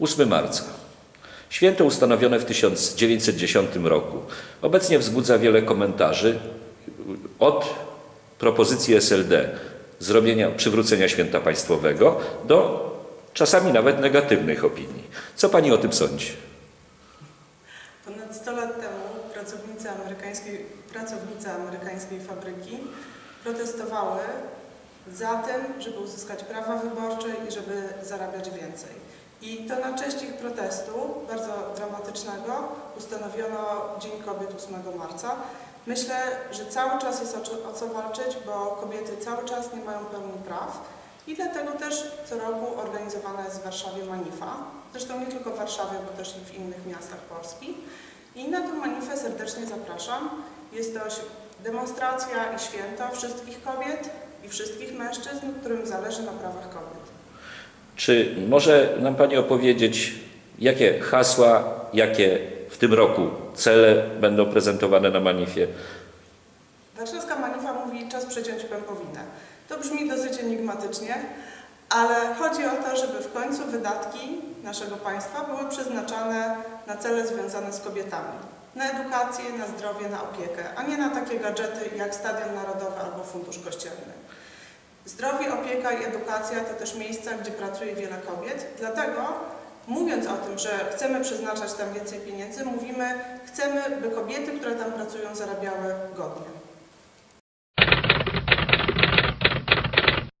8 marca. Święto ustanowione w 1910 roku. Obecnie wzbudza wiele komentarzy od propozycji SLD zrobienia, przywrócenia święta państwowego do czasami nawet negatywnych opinii. Co pani o tym sądzi? Ponad 100 lat temu pracownice amerykańskiej, amerykańskiej fabryki protestowały za tym, żeby uzyskać prawa wyborcze i żeby zarabiać więcej. I to na cześć ich protestu, bardzo dramatycznego, ustanowiono Dzień Kobiet 8 marca. Myślę, że cały czas jest o, co- walczyć, bo kobiety cały czas nie mają pełni praw i dlatego też co roku organizowana jest w Warszawie Manifa. Zresztą nie tylko w Warszawie, bo też i w innych miastach Polski. I na tę manifę serdecznie zapraszam. Jest to demonstracja i święto wszystkich kobiet i wszystkich mężczyzn, którym zależy na prawach kobiet. Czy może nam Pani opowiedzieć, jakie hasła, jakie w tym roku cele będą prezentowane na manifie? Warszawska Manifa mówi czas przeciąć pępowinę. To brzmi dosyć enigmatycznie, ale chodzi o to, żeby w końcu wydatki naszego państwa były przeznaczane na cele związane z kobietami. Na edukację, na zdrowie, na opiekę, a nie na takie gadżety jak Stadion Narodowy albo Fundusz Kościelny. Zdrowie, opieka i edukacja to też miejsca, gdzie pracuje wiele kobiet, dlatego mówiąc o tym, że chcemy przeznaczać tam więcej pieniędzy, mówimy, chcemy, by kobiety, które tam pracują, zarabiały godnie.